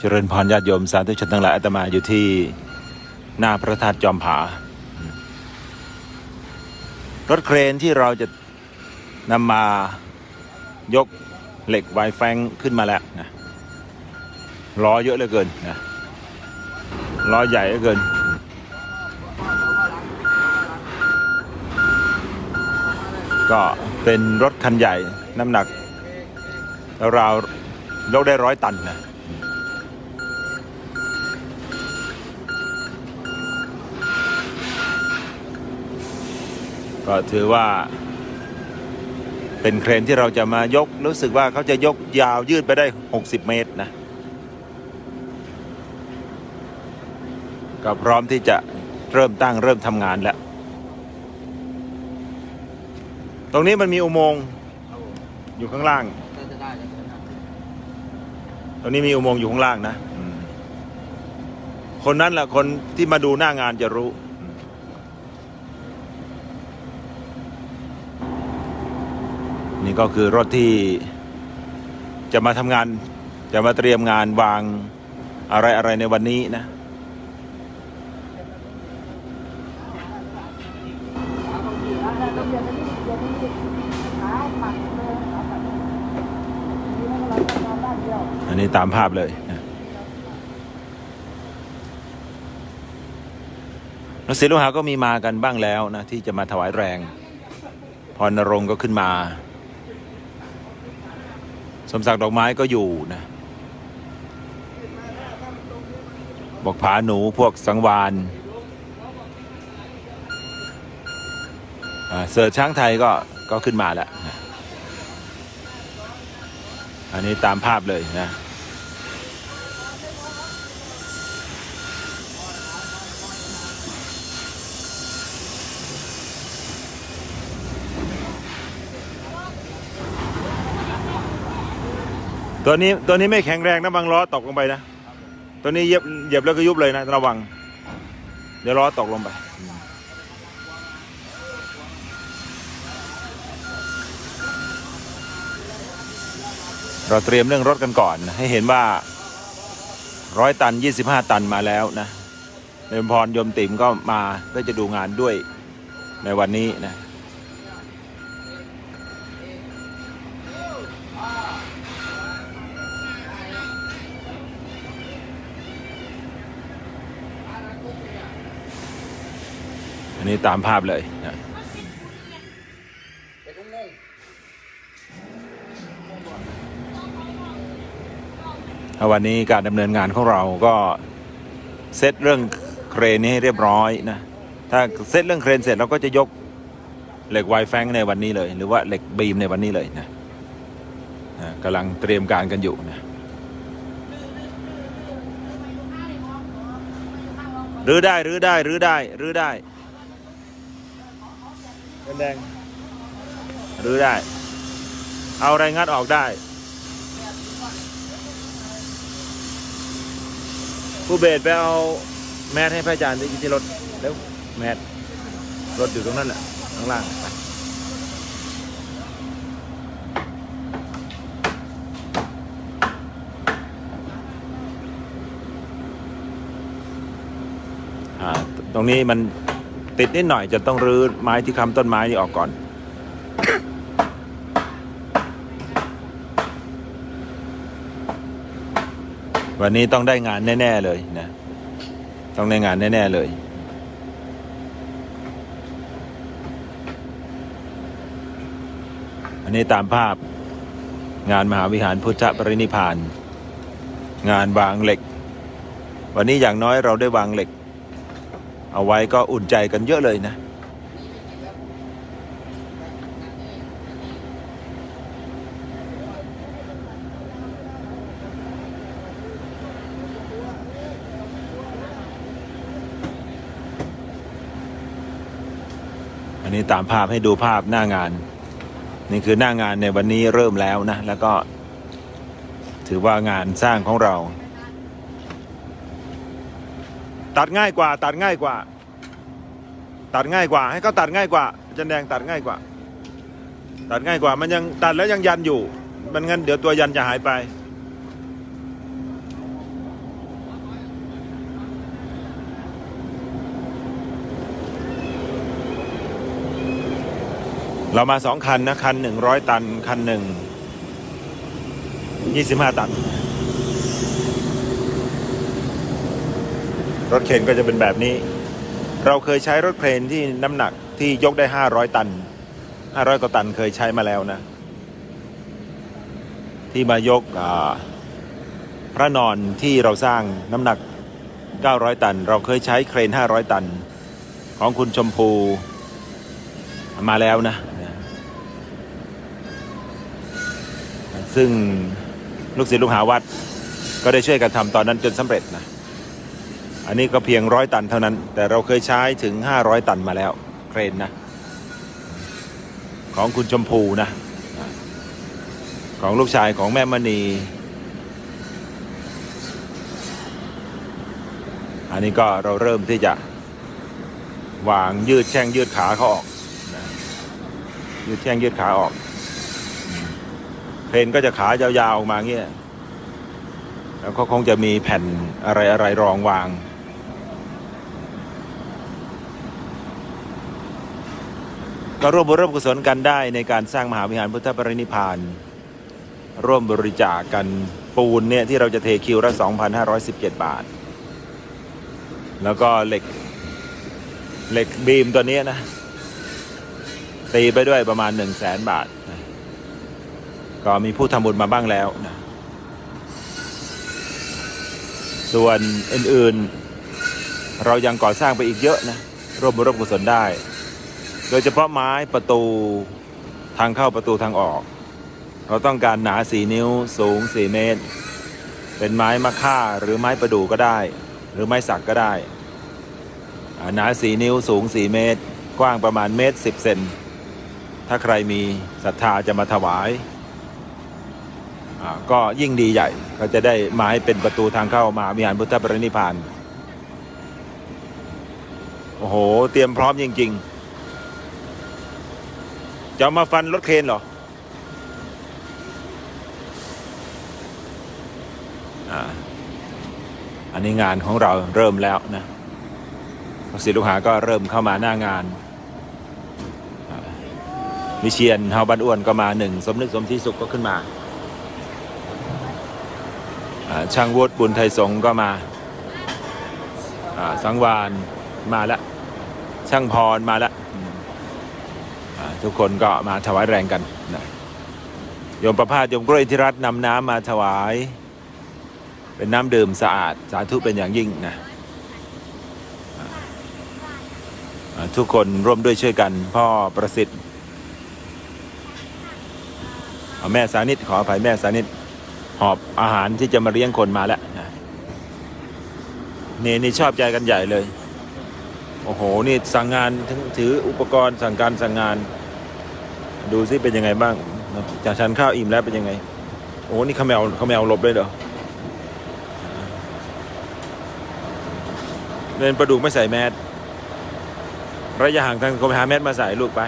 เจริญพรญาติโยมสาธุชนทั้งหลายอาตมาอยู่ที่หน้าพระธาตุจอมผา รถเครนที่เราจะนำมายกเหล็กไวแฟงขึ้นมาแล้วนะล้อเยอะเหลือเกินนะล้อใหญ่เหลือเกิน ก็เป็นรถคันใหญ่น้ำหนักราวๆยกได้ร้อยตันนะ ก็ถือว่า เป็นเครนที่เราจะมายก รู้สึกว่าเขาจะยกยาวยืดไปได้ 60 เมตรนะ ก็พร้อมที่จะเริ่มตั้งเริ่มทำงานแล้ว ตรงนี้มันมีอุโมงค์อยู่ข้างล่าง ตรงนี้มีอุโมงค์อยู่ข้างล่างนะ คนนั้นแหละคนที่มาดูหน้างานจะรู้ ก็คือรถที่จะมาทำงาน จะมาเตรียมงานวางอะไรอะไรในวันนี้นะ อันนี้ตามภาพเลยนะแล้วศิลปหาก็มีมากันบ้างแล้วนะ ที่จะมาถวายแรง พรณรงก็ขึ้นมา สมศักดิ์ดอกไม้ก็อยู่นะบอกผาหนูพวกสังวานอ่าเสือช้างไทยก็ก็ขึ้นมาแล้ว อันนี้ตามภาพเลยนะ ตัวนี้ตัวนี้ไม่แข็งแรงนะบางล้อตกลงไปนะ ตัวนี้เหยียบเหยียบแล้วก็ยุบเลยนะระวัง เดี๋ยวล้อตกลงไปเราเตรียมเรื่องรถกันก่อนนะให้เห็นว่าร้อยตัน 25 ตันมาแล้วนะเดิมพรยมติ๋มก็มาเพื่อจะดูงานด้วยในวันนี้นะ อันนี้ตามภาพเลยนะวันนี้การดำเนินงานของเราก็เซตเรื่องเครนนี้ให้เรียบร้อยนะ ถ้าเซตเรื่องเครนเสร็จเราก็จะยกเหล็กไวแฟงในวันนี้เลย หรือว่าเหล็กบีมในวันนี้เลยนะนะกำลังเตรียมการกันอยู่นะรื้อได้รื้อได้รื้อได้รื้อได้ แดงๆรื้อได้ เอาอะไรงัดออกได้ผู้เบสไปเอาแมสให้พระอาจารย์ที่ที่รถเร็วแมสรถอยู่ตรงนั้นแหละข้างล่างไปอ่าตรงนี้มัน ติดนิดหน่อยจะต้องรื้อไม้ที่ค้ำต้นไม้นี่ออกก่อนวันนี้ต้องได้งานแน่ ๆ เลยนะ ต้องได้งานแน่ ๆ เลย อันนี้ตามภาพงานมหาวิหารพุทธปรินิพพาน งานวางเหล็ก วันนี้อย่างน้อยเราได้วางเหล็ก เอาไว้ก็อุ่นใจกันเยอะเลยนะ อันนี้ตามภาพให้ดูภาพหน้างาน นี่คือหน้างานในวันนี้เริ่มแล้วนะ แล้วก็ถือว่างานสร้างของเรา ตัดง่ายกว่า ตัดง่ายกว่า ตัดง่ายกว่า ให้เขาตัดง่ายกว่าจันแดงตัดง่ายกว่า ตัดง่ายกว่า มันยังตัดแล้วยังยันอยู่ มันงั้นเดี๋ยวตัวยันจะหายไป เรามาสองคันนะ คันหนึ่งร้อยตัน คันหนึ่งยี่สิบห้าตัน รถเคนก็จะเป็นแบบนี้ เราเคยใช้รถเครนที่น้ำหนักที่ยกได้ห้าร้อยตันห้าร้อยกว่าตันเคยใช้มาแล้วนะ ที่มายกพระนอนที่เราสร้างน้ำหนัก 900 ตัน เราเคยใช้เครน 500 ตัน ของคุณชมพูมาแล้วนะ ซึ่งลูกศิษย์ลูกหาวัดก็ได้ช่วยกันทำตอนนั้นจนสำเร็จนะ อันนี้ก็เพียงร้อยตันเท่านั้น แต่เราเคยใช้ถึง 500 ตันมาแล้ว เครนนะ ของคุณชมพูนะ ของลูกชายของแม่มณี อันนี้ก็เราเริ่มที่จะ วางยืดแช่งยืดขาเขาออกนะยืดแช่งยืดขาออกเพนก็จะขายาวๆออกมาเงี้ยแล้วก็คงจะมีแผ่นอะไรอะไรรองวาง ก็ร่วมบุญร่วมกุศลกันได้ในการสร้างมหาวิหารพุทธปรินิพาน ร่วมบริจาคกันปูนเนี่ยที่เราจะเทคิวละ2,517 บาท แล้วก็เหล็กเหล็กบีมตัวนี้นะ ตีไปด้วยประมาณ 1 0 0 0 0แสนบาท ก็มีผู้ทำบุญมาบ้างแล้วนะส่วนอื่นๆ เรายังก่อสร้างไปอีกเยอะนะร่วมบุญร่วมกุศลได้ โดยเฉพาะไม้ประตูทางเข้าประตูทางออก เราต้องการหนาสี่นิ้วสูงสี่เมตร เป็นไม้มะค่าหรือไม้ประดู่ก็ได้ หรือไม้สักก็ได้ หนาสี่นิ้วสูงสี่เมตร กว้างประมาณเมตรสิบเซนถ้าใครมีศรัทธาจะมาถวายก็ยิ่งดีใหญ่ก็จะได้ไม้เป็นประตูทางเข้ามาวิหารพุทธปรินิพพาน โอ้โห เตรียมพร้อมจริง ๆ จะมาฟันรถเคนเหรออ่าอันนี้งานของเราเริ่มแล้วนะศิษย์ลูกหาก็เริ่มเข้ามาหน้างานอ่าวิเชียนเฮาบันอ้วนก็มาหนึ่งสมนึกสมที่สุขก็ขึ้นมา ช่างวุฒิบุญไทยสงก็มาสังวานมาแล้วช่างพรมาแล้ว ทุกคนก็มาถวายแรงกันนะโยมประพาสโยมกล้วยธิรัตน์นำน้ำมาถวาย เป็นน้ำดื่มสะอาด สาธุเป็นอย่างยิ่งนะทุกคนร่วมด้วยช่วยกัน พ่อประสิทธิ์แม่สานิตขออภัยแม่สานิตหอบอาหารที่จะมาเลี้ยงคนมาแล้วนะนี่นี่ชอบใจกันใหญ่เลย โอ้โห นี่สั่งงานถึงถืออุปกรณ์สั่งการสั่งงาน ดูซิเป็นยังไงบ้าง จากชันข้าวอิ่มแล้วเป็นยังไง โอ้นี่ขมแมวขมแมวหลบเลยเหรอเดินประดุกไม่ใส่แมสระยะห่างทางก็ไปหาแมสมาใส่ลูกไป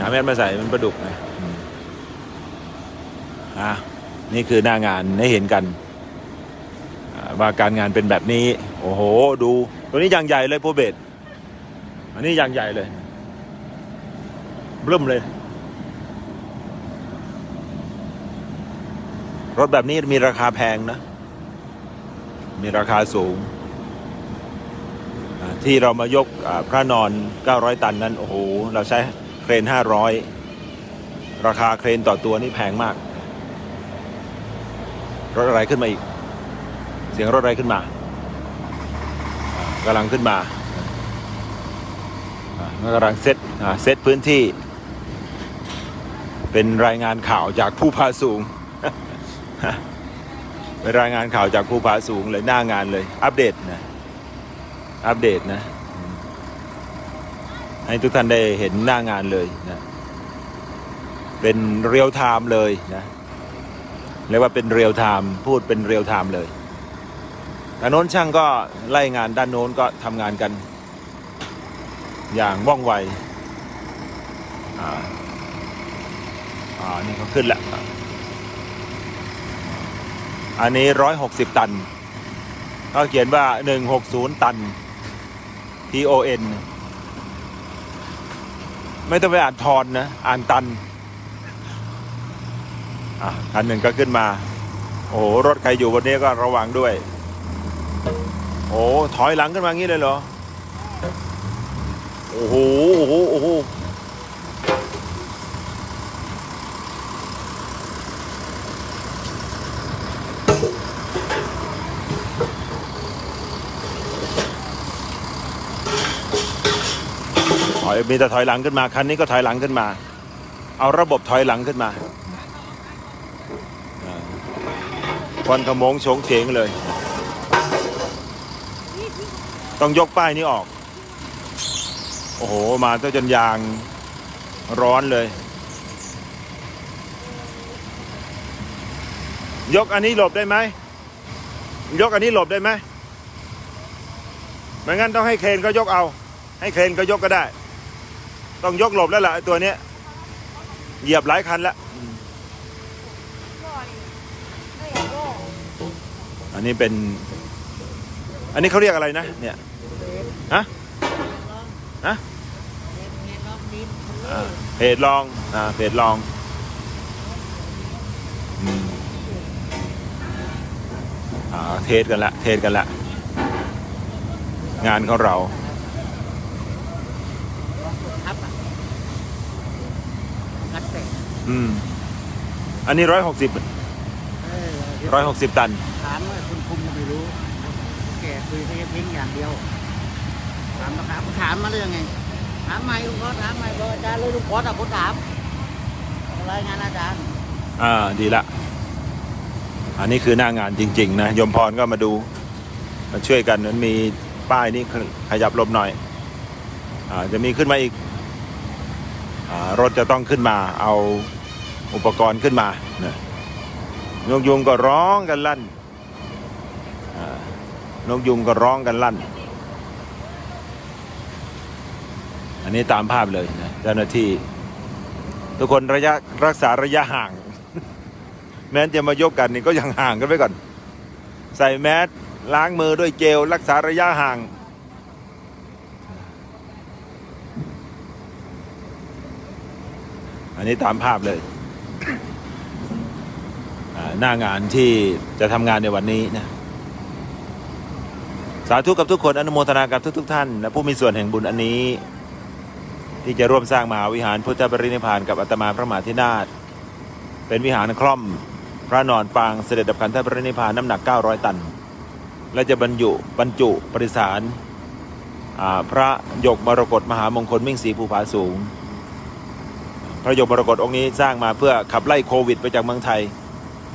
หาแมสมาใส่มันประดุกนะอะนี่คือหน้างานให้เห็นกัน ว่าการงานเป็นแบบนี้ โอ้โห ดู ตัวนี้อย่างใหญ่เลยโพเบตอันนี้อย่างใหญ่เลย เริ่มเลย รถแบบนี้มีราคาแพงนะ มีราคาสูง ที่เรามายกพระนอน 900 ตันนั้น โอ้โห เราใช้เครน 500 ราคาเครนต่อตัวนี่แพงมาก รถอะไรขึ้นมาอีก เสียงรถอะไรขึ้นมากำลังขึ้นมากำลังเซตเซตพื้นที่ เป็นรายงานข่าวจากผู้พาสูง เป็นรายงานข่าวจากผู้พาสูงเลยหน้างานเลย อัปเดตนะ อัปเดตนะ ให้ทุกท่านได้เห็นหน้างานเลยนะ เป็นเรียลไทม์เลยนะเรียกว่าเป็นเรียลไทม์พูดเป็นเรียลไทม์เลยด้านโน้นช่างก็ไล่งานด้านโน้นก็ทำงานกัน อย่างว่องไวอ่า อ่านี่เขาขึ้นแล้ว อันนี้ร้อยหกสิบตัน ก็เขียนว่าหนึ่งหกศูนย์ตัน T O N ไม่ต้องไปอ่านทอนนะ อ่านตัน อะคันหนึ่งก็ขึ้นมา โอ้โห รถใครอยู่บนนี้ก็ระวังด้วย โอ้ถอยหลังขึ้นมางี้เลยเหรอ โอ้โห โอ้โห โอ้โห อยมีแต่ถอยหลังขึ้นมาคันนี้ก็ถอยหลังขึ้นมา เอาระบบถอยหลังขึ้นมาควันขโมงโฉงเฉงเลย ต้องยกป้ายนี้ออก โอ้โห มาซะจนยางร้อนเลย ยกอันนี้หลบได้ไหม ยกอันนี้หลบได้ไหมไม่งั้นต้องให้เครนก็ยกเอา ให้เครนก็ยกก็ได้ ต้องยกหลบแล้วล่ะไอ้ตัวเนี้ยเหยียบหลายคันแล้ว อันนี้เป็น อันนี้เขาเรียกอะไรนะ เนี่ย ฮะ ฮะอ่าเพจลอง อ่าเพจลองอืมอ่าเทสกันละ เทสกันละ งานของเรา งัดเตะอืม อันนี้ร้อยหกสิบเออเดี๋ยวร้อยหกสิบตัน ถามว่าคุณคุมก็ไม่รู้แกคุยแค่เพียงอย่างเดียว ถามมาถามถามมาได้ยังไง ถามใหม่ลุงพอถามใหม่บอกอาจารย์เลยลุงพอแต่คนถามรายงานอาจารย์อ่า ดีละ อันนี้คือหน้างานจริง ๆ นะยมพรก็มาดู มาช่วยกันมันมีป้ายนี่ขยับหลบหน่อย อ่า จะมีขึ้นมาอีกอ่า รถจะต้องขึ้นมาเอาอุปกรณ์ขึ้นมานะนกยุงก็ร้องกันลั่นนกยุงก็ร้องกันลั่น อันนี้ตามภาพเลยนะเจ้าหน้าที่ ทุกคนระยะรักษาระยะห่าง แม้จะมายกกันนี่ก็ยังห่างกันไว้ก่อน ใส่แมสล้างมือด้วยเจลรักษาระยะห่าง อันนี้ตามภาพเลยหน้างานที่จะทำงานในวันนี้นะสาธุกับทุกคนอนุโมทนากับทุกๆทท่าน และผู้มีส่วนแห่งบุญอันนี้ ที่จะร่วมสร้างมหาวิหารพุทธปรินิพพานกับอาตมาพระมหาธินาถเป็นวิหารคล่อม พระนอนปางเสด็จดับขันธปรินิพพานน้ำหนัก 900 ตัน และจะบรรจุบรรจุปริสารพระยกมรกตมหามงคลมิ่งสีภูผาสูง พระยกมรกตองค์นี้สร้างมาเพื่อขับไล่โควิด ไปจากเมืองไทย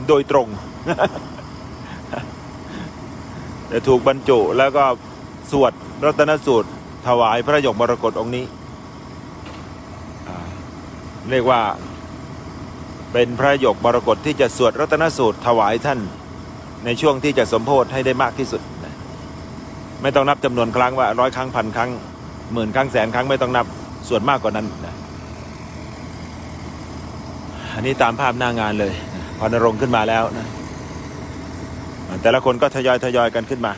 โดยตรง แต่ถูกบรรจุแล้วก็สวดรัตนสูตร ถวายพระยกมรกตองค์นี้เรียกว่า เป็นพระยกมรกตที่จะสวดรัตนสูตรถวายท่าน ในช่วงที่จะสมโพธิให้ได้มากที่สุด ไม่ต้องนับจำนวนครั้งว่าร้อยครั้งพันครั้งหมื่นครั้งแสนครั้งไม่ต้องนับส่วนมากกว่านั้นนะ อันนี้ตามภาพหน้างานเลยพอนรงขึ้นมาแล้วนะแต่ละคนก็ทยอยทยอยกันขึ้นมา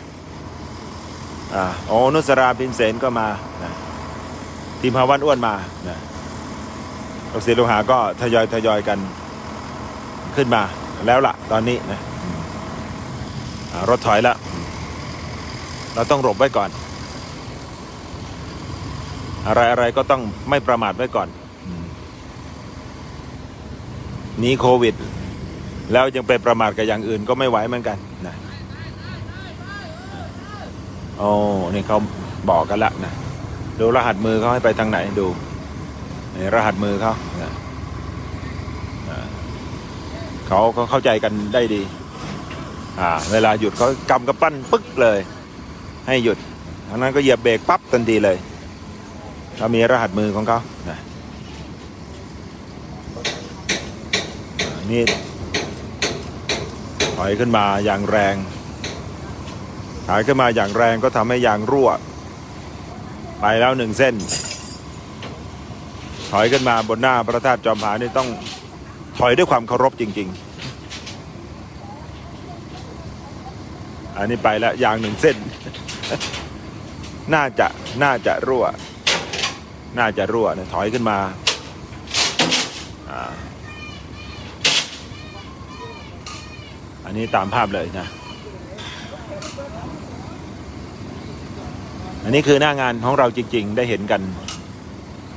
อ่าโอ้นุสราพิมเสนก็มานะทีมภาวันอ้วนมานะลูกศิษย์ลูกหาก็ทยอยทยอยกันขึ้นมาแล้วล่ะ ตอนนี้นะรถถอยแล้วเราต้องหลบไว้ก่อน อะไรอะไรก็ต้องไม่ประมาทไว้ก่อน หนีโควิด แล้วยังไปประมาทกับอย่างอื่นก็ไม่ไหวเหมือนกันนะโอ้นี่เขาบอกกันละนะดูรหัสมือเขาให้ไปทางไหนดูนี่รหัสมือเขานะเขาเขาเข้าใจกันได้ดี อ่า เวลาหยุดเขากำกระปั้นปึ๊กเลย ให้หยุดทางนั้นก็เหยียบเบรกปั๊บทันทีเลยเขามีรหัสมือของเขานะอ่า นี่ถอยขึ้นมาอย่างแรงถอยขึ้นมาอย่างแรงก็ทำให้ยางรั่ว ไปแล้วหนึ่งเส้น ถอยขึ้นมาบนหน้าพระธาตุจอมผานี่ต้องถอยด้วยความเคารพจริง ๆ อันนี้ไปแล้วยางหนึ่งเส้น น่าจะน่าจะรั่ว น่าจะรั่วนะถอยขึ้นมาอ่า อันนี้ตามภาพเลยนะ อันนี้คือหน้างานของเราจริง ๆ ได้เห็นกัน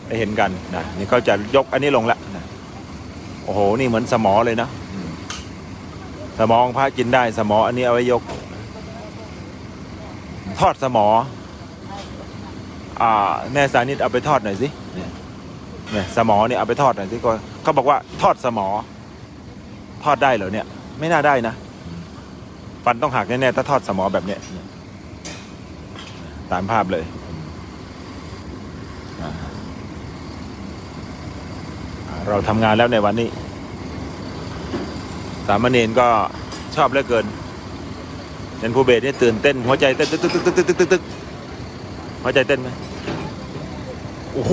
ได้เห็นกันนะนี่เขาจะยกอันนี้ลงล้วนะโอ้โห นี่เหมือนสมอเลยนะสมองพระกินได้สมออันนี้เอาไว้ยก ทอดสมอ อ่าแม่สานิดเอาไปทอดหน่อยสิเนี่ยสมอเนี่ยเอาไปทอดหน่อยสิก็เขาบอกว่าทอดสมอ ทอดได้เหรอเนี่ย ไม่น่าได้นะ ฟันต้องหักแน่ๆถ้าทอดสมอแบบเนี้ยตามภาพเลยเราทำงานแล้วในวันนี้ สามเณรก็ชอบเหลือเกินเห็นผู้เบสเนี่ยตื่นเต้น หัวใจเต้นตึกตึกตึกตึกตึกตึกตึกหัวใจเต้นไหมโอ้โห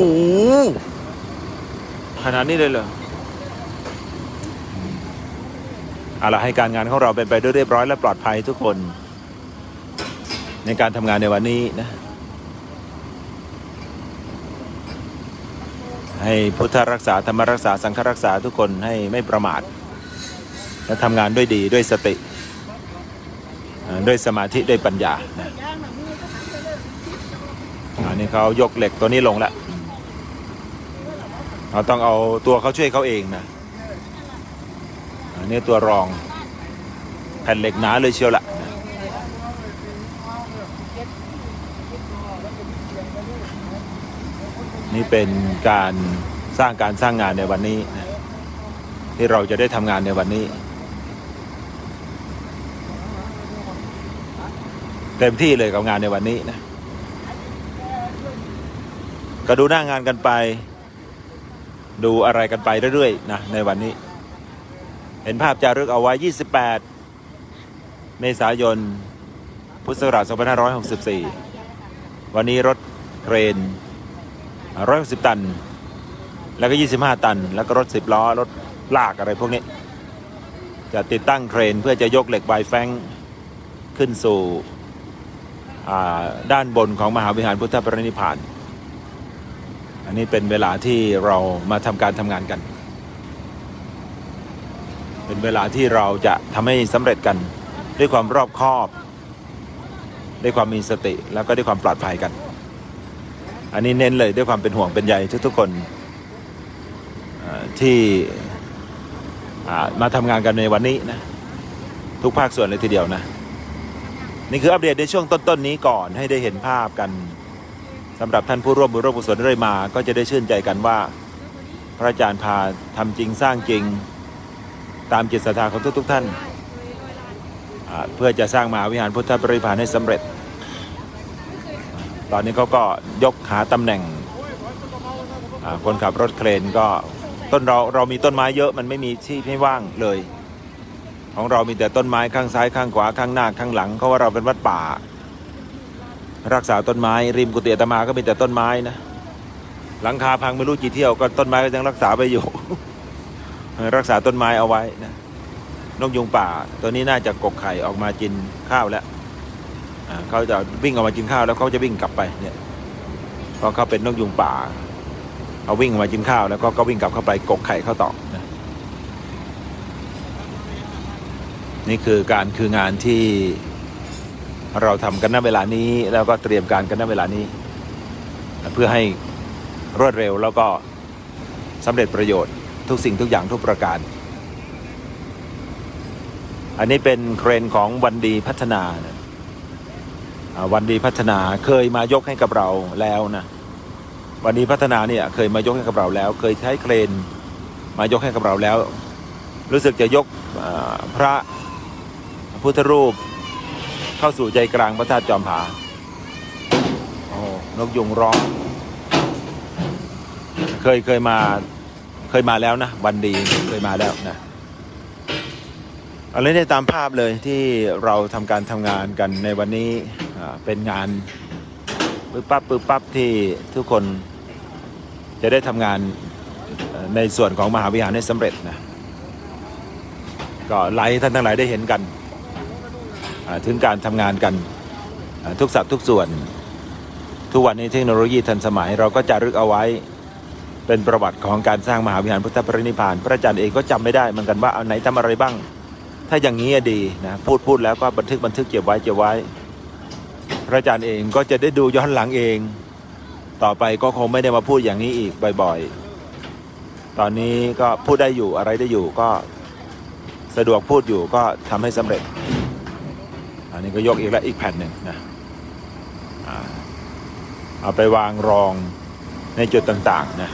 ขนาดนี้เลยเหรอ เอาละให้การงานของเราเป็นไปด้วยเรียบร้อยและปลอดภัยทุกคน ในการทำงานในวันนี้นะ ให้พุทธรักษาธรรมรักษาสังฆรักษาทุกคนให้ไม่ประมาท และทำงานด้วยดีด้วยสติ ด้วยสมาธิด้วยปัญญานะอันนี้เขายกเหล็กตัวนี้ลงแล้วเราต้องเอาตัวเขาช่วยเขาเองนะ อันนี้ตัวรองแผ่นเหล็กหนาเลยเชียวละนี่เป็นการสร้างการสร้างงานในวันนี้นะที่เราจะได้ทำงานในวันนี้ เต็มที่เลยกับงานในวันนี้นะก็ดูหน้างานกันไป ดูอะไรกันไปเรื่อยๆนะในวันนี้ เห็นภาพจารึกเอาไว้ 28 เมษายน พุทธศักราช 2564 วันนี้รถเครน 160 ตัน แล้วก็ 25 ตัน แล้วก็รถ 10 ล้อ รถลากอะไรพวกนี้ จะติดตั้งเครนเพื่อจะยกเหล็กไบแฟงขึ้นสู่ด้านบนของมหาวิหารพุทธปรินิพพาน อันนี้เป็นเวลาที่เรามาทำการทำงานกัน เป็นเวลาที่เราจะทำให้สำเร็จกันด้วยความรอบคอบ ด้วยความมีสติแล้วก็ด้วยความปลอดภัยกัน อันนี้เน้นเลยด้วยความเป็นห่วงเป็นใยทุกๆคนที่มาทำงานกันในวันนี้นะทุกภาคส่วนเลยทีเดียวนะ นี่คืออัปเดตในช่วงต้นๆนี้ก่อนให้ได้เห็นภาพกันสำหรับท่านผู้ร่วมบุญร่วมกุศลได้มา ก็จะได้ชื่นใจกันว่า พระอาจารย์พาทำจริงสร้างจริง ตามจิตศรัทธาของทุกๆท่าน เพื่อจะสร้างมหาวิหารพุทธปริพานให้สำเร็จ ตอนนี้เขาก็ยกหาตำแหน่งคนขับรถเครนก็ต้นเราเรามีต้นไม้เยอะมันไม่มีที่ให้ว่างเลย ของเรามีแต่ต้นไม้ข้างซ้ายข้างขวาข้างหน้าข้างหลังเพราะว่าเราเป็นวัดป่า รักษาต้นไม้ริมกุฏิอาตมาก็มีแต่ต้นไม้นะหลังคาพังไม่รู้กี่เที่ยวก็ต้นไม้ก็ยังรักษาไปอยู่ รักษาต้นไม้เอาไว้นะนกยุงป่า ตัวนี้น่าจะกกไข่ออกมากินข้าวแล้วเขาจะวิ่งออกมากินข้าวแล้วเขาจะวิ่งกลับไปเนี่ยเพราะเขาเป็นนกยุงป่าเขาวิ่งออกมากินข้าวแล้วก็ก็วิ่งกลับเข้าไปกกไข่เข้าต่อนะนี่คือการคืองานที่เราทำกันณเวลานี้ แล้วก็เตรียมการกันณเวลานี้ เพื่อให้รวดเร็วแล้วก็สำเร็จประโยชน์ ทุกสิ่งทุกอย่างทุกประการ อันนี้เป็นเครนของวันดีพัฒนานะวันดีพัฒนาเคยมายกให้กับเราแล้วนะ วันดีพัฒนาเนี่ยเคยมายกให้กับเราแล้ว เคยใช้เครนมายกให้กับเราแล้ว รู้สึกจะยกพระพุทธรูปเข้าสู่ใจกลางพระธาตุจอมผา โอ้นกยุงร้อง เคยเคยมา ยมาแล้วนะวันดีเคยมาแล้วนะอะไรได้ตามภาพเลยที่เราทำการทำงานกันในวันนี้เป็นงานปึ๊บปั๊บปึ๊บปั๊บที่ทุกคนจะได้ทำงานในส่วนของมหาวิหารให้สำเร็จนะก็ไลฟ์ท่านทั้งหลายได้เห็นกัน ถึงการทำงานกันทุกสัดทุกส่วน ทุกวันนี้เทคโนโลยีทันสมัยเราก็จะรึกเอาไว้ เป็นประวัติของการสร้างมหาวิหารพุทธปรินิพาน พระอาจารย์เองก็จำไม่ได้เหมือนกันว่าเอาไหนทำอะไรบ้าง ถ้าอย่างนี้อะดีนะพูดพูดแล้วก็บันทึกบันทึกเก็บไว้เก็บไว้ พระอาจารย์เองก็จะได้ดูย้อนหลังเอง ต่อไปก็คงไม่ได้มาพูดอย่างนี้อีกบ่อยๆ ตอนนี้ก็พูดได้อยู่อะไรได้อยู่ก็สะดวกพูดอยู่ก็ทำให้สำเร็จ อันนี้ก็ยกอีกแล้วอีกแผ่นหนึ่งนะเอาไปวางรองในจุดต่างๆนะ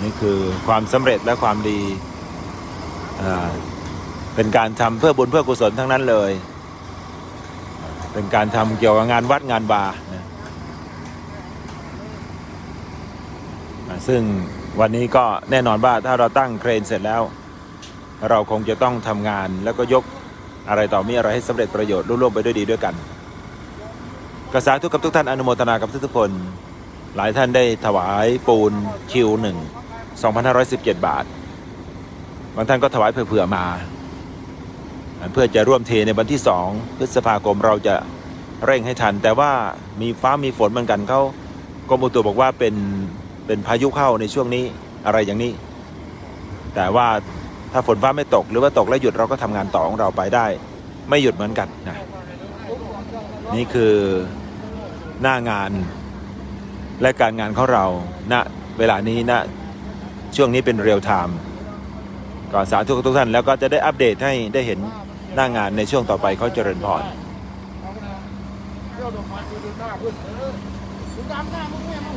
นนี้คือความสำเร็จและความดี เป็นการทำเพื่อบุญเพื่อกุศลทั้งนั้นเลย เป็นการทำเกี่ยวกับงานวัดงานบาร์นะซึ่งวันนี้ก็แน่นอนว่าถ้าเราตั้งเครนเสร็จแล้ว เราคงจะต้องทำงานแล้วก็ยกอะไรต่อมีอะไรให้สำเร็จประโยชน์ร่วมไปด้วยดีด้วยกันกษาทุกกับทุกท่านอนุโมทนากับทุกๆคน หลายท่านได้ถวายปูนคิวหนึ่ง 2,517 บาท บางท่านก็ถวายเผื่อมา เพื่อจะร่วมเทในวันที่ 2 พฤษภาคมเราจะเร่งให้ทัน แต่ว่ามีฟ้ามีฝนเหมือนกันเขากรมอุตุบอกว่าเป็นเป็นพายุเข้าในช่วงนี้อะไรอย่างนี้ แต่ว่าถ้าฝนฟ้าไม่ตกหรือว่าตกแล้วหยุดเราก็ทำงานต่อของเราไปได้ ไม่หยุดเหมือนกันนะนี่คือหน้างานและการงานของเราณเวลานี้ณ ช่วงนี้เป็นเรียลไทม์ก็สาธุกับทุกท่านแล้วก็จะได้อัปเดตให้ได้เห็นหน้างานในช่วงต่อไปเขาเจริญพร